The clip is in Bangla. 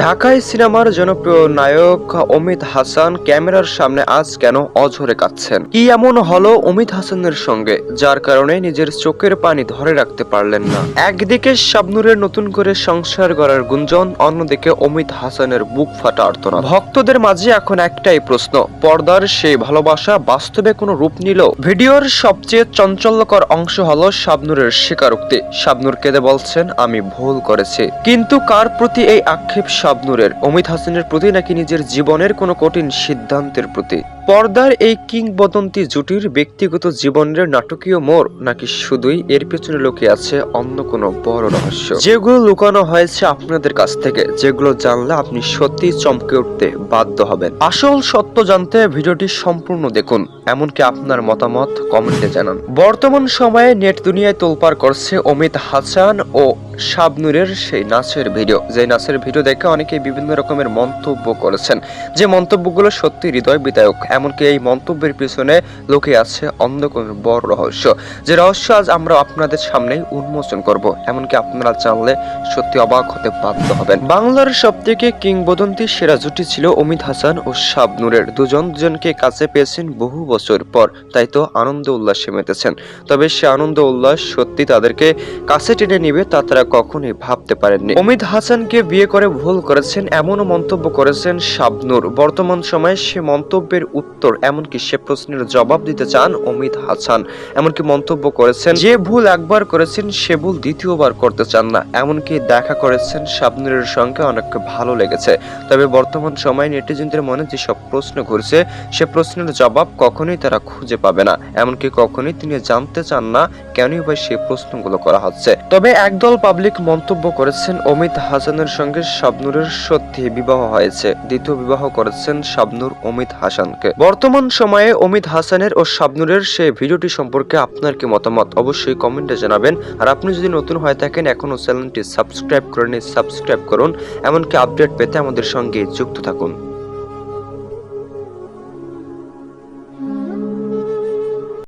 ঢাকায় সিনেমার জনপ্রিয় নায়ক অমিত হাসান ক্যামেরার সামনে আজ কেন অঝরে কাঁদছেন? কি এমন হলো অমিত হাসানের সঙ্গে, যার কারণে নিজের চোখের পানি ধরে রাখতে পারলেন না? একদিকে শাবনুরের নতুন করে সংসার গড়ার গুঞ্জন, অন্যদিকে অমিত হাসানের বুক ফাটা আর্তনাদ। ভক্তদের মাঝে এখন একটাই প্রশ্ন, পর্দার সেই ভালোবাসা বাস্তবে কোনো রূপ নিল? ভিডিওর সবচেয়ে চঞ্চল্যকর অংশ হলো শাবনুরের স্বীকারোক্তি। শাবনুর কেঁদে বলছেন, আমি ভুল করেছি। কিন্তু কার প্রতি এই আক্ষেপ শাবনুরের অমিত হাসানের প্রতি নাকি নিজের জীবনের কোনো কঠিন সিদ্ধান্তের প্রতি? পর্দার এই কিংবদন্তি জুটির ব্যক্তিগত জীবনের নাটকীয় মোড় নাকি শুধুই এর পেছনে লুকিয়ে আছে অন্য কোনো বড় রহস্য? যেগুলো লুকানো হয়েছে আপনাদের কাছ থেকে, যেগুলো জানলে আপনি সত্যি চমকে উঠতে বাধ্য হবেন। আসল সত্য জানতে ভিডিওটি সম্পূর্ণ দেখুন, এমনকি আপনার মতামত কমেন্টে জানান। বর্তমান সময়ে নেট দুনিয়ায় তোলপার করছে অমিত হাসান ও শাবনুরের সেই নাচের ভিডিও। যে নাচের ভিডিও দেখে অনেকে বিভিন্ন রকমের মন্তব্য করেছেন। যে মন্তব্যগুলো সত্যি হৃদয় বিদায়ক এমনকি এই মন্তব্যের পিছনে লুকিয়ে আছে অন্য কোনো বড় রহস্য। যে রহস্য আজ আমরা আপনাদের সামনেই উন্মোচন করব, এমনকি আপনারা জানলে সত্যি অবাক হতে বাধ্য হবেন। বাংলার সব থেকে কিংবদন্তি সেরা জুটি ছিল অমিত হাসান ও শাবনুরের দুজন দুজনকে কাছে পেয়েছেন বহু বছর পর, তাই তো আনন্দ উল্লাসে মেতেছেন। তবে সে আনন্দ উল্লাস সত্যি তাদেরকে কাছে টেনে নিবে তা তারা কখনোই ভাবতে পারেননি। অমিত হাসানকে বিয়ে করে ভুল করেছেন, এমনও মন্তব্য করেছেন শাবনুর বর্তমান সময়ে সে মন্তব্যের উত্তর, এমনকি সে প্রশ্নের জবাব দিতে চান অমিত হাসান। এমনকি মন্তব্য করেছেন, যে ভুল একবার করেছেন, সে ভুল দ্বিতীয়বার করতে চান না। এমনকি দেখা করেছেন শাবনুরের সঙ্গে অনেক ভালো লেগেছে। তবে বর্তমান সময়ে নেটিজেনদের মনে যেসব প্রশ্ন ঘুরছে, সে প্রশ্নের জবাব কখনোই তারা খুঁজে পাবে না। এমনকি কখনোই তিনি জানতে চান না কেনই বা সেই প্রশ্নগুলো করা হচ্ছে। তবে একদল পাবলিক মন্তব্য করেছেন, অমিত হাসানের সঙ্গে শাবনুরের সত্যি বিবাহ হয়েছে। দ্বিতীয় বিবাহ করেছেন শাবনুর অমিত হাসানকে। বর্তমান সময়ে অমিত হাসানের ও শাবনুরের সেই ভিডিওটি সম্পর্কে আপনার কি মতামত? অবশ্যই কমেন্টে জানাবেন। আর আপনি যদি নতুন হয়ে থাকেন, এখনও চ্যানেলটি সাবস্ক্রাইব করে নিন সাবস্ক্রাইব করুন। এমনকি আপডেট পেতে আমাদের সঙ্গে যুক্ত থাকুন।